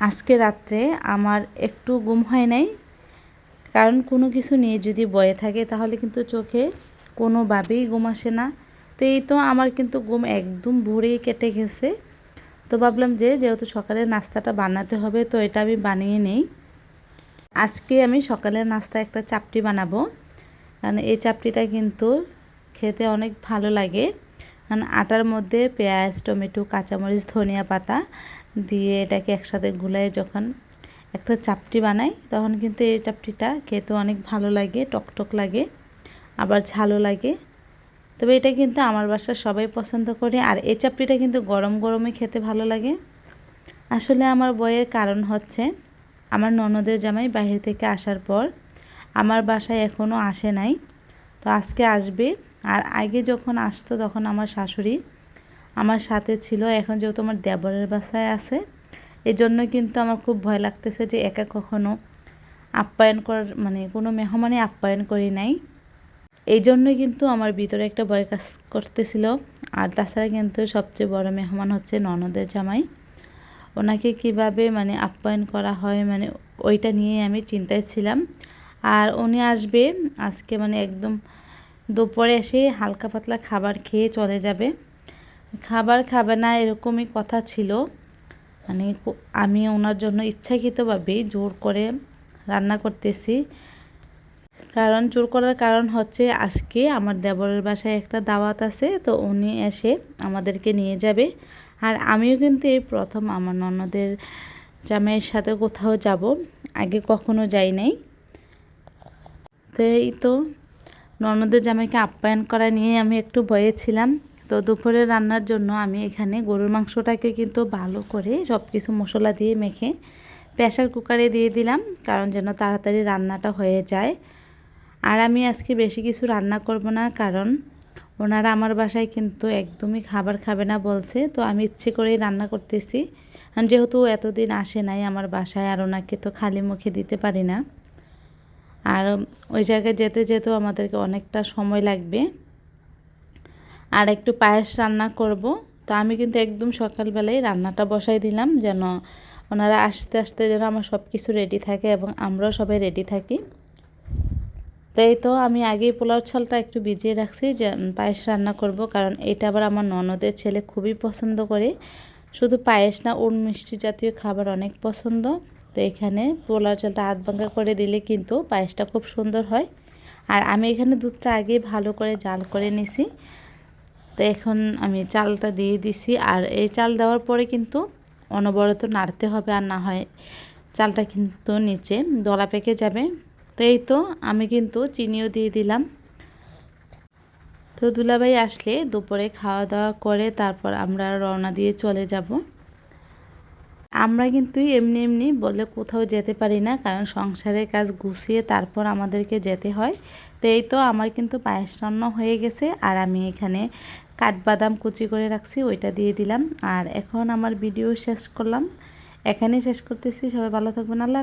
আজকে রাত্রে আমার একটু ঘুম হয় নাই। কারণ কোনো কিছু নিয়ে যদি বয়ে থাকে, তাহলে কিন্তু চোখে কোনোভাবেই ঘুম আসে না। তো এই তো আমার কিন্তু ঘুম একদম ভোরেই কেটে গেছে। তো ভাবলাম যে, যেহেতু সকালে নাস্তাটা বানাতে হবে, তো এটা আমি বানিয়ে নেই। আজকে আমি সকালের নাস্তা একটা চাপটি বানাবো। কারণ এই চাপটিটা কিন্তু খেতে অনেক ভালো লাগে। কারণ আটার মধ্যে পেঁয়াজ, টমেটো, কাঁচামরিচ, ধনিয়া পাতা দিয়ে এটাকে একসাথে গুলাই যখন একটা চাপটি বানাই, তখন কিন্তু এই চাপটিটা খেতে অনেক ভালো লাগে, টকটক লাগে, আবার ঝালও লাগে। তবে এটা কিন্তু আমার বাসার সবাই পছন্দ করে, আর এই চাপটিটা কিন্তু গরম গরমে খেতে ভালো লাগে। আসলে আমার বইয়ের কারণ হচ্ছে, আমার ননদের জামাই বাহির থেকে আসার পর আমার বাসায় এখনও আসে নাই। তো আজকে আসবে আর আগে যখন আসতো তখন আমার শাশুড়ি আমার সাথে ছিল, এখন যেহেতু আমার দেবরের বাসায় আছে এই জন্য কিন্তু আমার খুব ভয় লাগতেছে যে একা কখনো আপ্যায়ন করার মানে কোনো মেহমানে আপ্যায়ন করি নাই। এই জন্যই কিন্তু আমার ভিতরে একটা ভয় কাজ করতেছিল। আর তাছাড়া কিন্তু সবচেয়ে বড় মেহমান হচ্ছে ননদের জামাই। ওনাকে কীভাবে মানে আপ্যায়ন করা হয় মানে ওইটা নিয়ে আমি চিন্তায় ছিলাম। আর উনি আসবে আজকে মানে একদম দুপুরে এসে হালকা পাতলা খাবার খেয়ে চলে যাবে। খাবার খাবে না এরকমই কথা ছিল। মানে আমি ওনার জন্য ইচ্ছাকৃতভাবে জোর করে রান্না করতেছি। কারণ জোর করার কারণ হচ্ছে আজকে আমার দেবরের বাসায় একটা দাওয়াত আছে, তো উনি এসে আমাদেরকে নিয়ে যাবে। আর আমিও কিন্তু এই প্রথম আমার ননদের জামাইয়ের সাথে কোথাও যাব, আগে কখনো যাই নাই। তো এই তো ননদের জামাইকে আপ্যায়ন করা নিয়ে আমি একটু ভয়ে ছিলাম। তো দুপুরে রান্নার জন্য আমি এখানে গরুর মাংসটাকে কিন্তু ভালো করে সব কিছু মশলা দিয়ে মেখে প্রেশার কুকারে দিয়ে দিলাম, কারণ যেন তাড়াতাড়ি রান্নাটা হয়ে যায়। আর আমি আজকে বেশি কিছু রান্না করব না, কারণ ওনারা আমার বাসায় কিন্তু একদমই খাবার খাবে না বলছে, তো আমি ইচ্ছে করেই রান্না করতেছি। যেহেতু এতদিন আসে নাই আমার বাসায়, আর ওনাকে তো খালি মুখে দিতে পারি না। আর ওই জায়গায় যেতে যেতেও আমাদেরকে অনেকটা সময় লাগবে। আর একটু পায়েস রান্না করব। তো আমি কিন্তু একদম সকালবেলায় রান্নাটা বসাই দিলাম যেন ওনারা আসতে আসতে যেন আমার সব কিছু রেডি থাকে এবং আমরাও সবাই রেডি থাকি। তো এই তো আমি আগেই পোলাও চালটা একটু ভিজিয়ে রাখছি যে পায়েস রান্না করব কারণ এটা আবার আমার ননদের ছেলে খুবই পছন্দ করে। শুধু পায়েস না ওর মিষ্টি জাতীয় খাবার অনেক পছন্দ। তো এখানে পোলাও চালটা হাত ভাঙ্গা করে দিলে কিন্তু পায়েসটা খুব সুন্দর হয়। আর আমি এখানে দুধটা আগে ভালো করে জাল করে নিছি। তো এখন আমি চালটা দিয়ে দিছি আর এই চাল দেওয়ার পরে কিন্তু অনবরত নাড়তে হবে আর না হয় চালটা কিন্তু নিচে দলা পেকে যাবে। তো এই তো আমি কিন্তু চিনিও দিয়ে দিলাম। তো দুলাভাই আসলে দুপুরে খাওয়া দাওয়া করে তারপর আমরা রওনা দিয়ে চলে যাব। আমরা কিন্তু এমনি এমনি বলে কোথাও যেতে পারি না, কারণ সংসারের কাজ গুছিয়ে তারপর আমাদেরকে যেতে হয়। তো এই তো আমার কিন্তু পায়েস রান্না হয়ে গেছে, আর আমি এখানে কাঠবাদাম কুচি করে রাখছি, ওইটা দিয়ে দিলাম। আর এখন আমার ভিডিও শেষ করলাম। এখানেই শেষ করতেছি, সবাই ভালো থাকবেন, আল্লাহ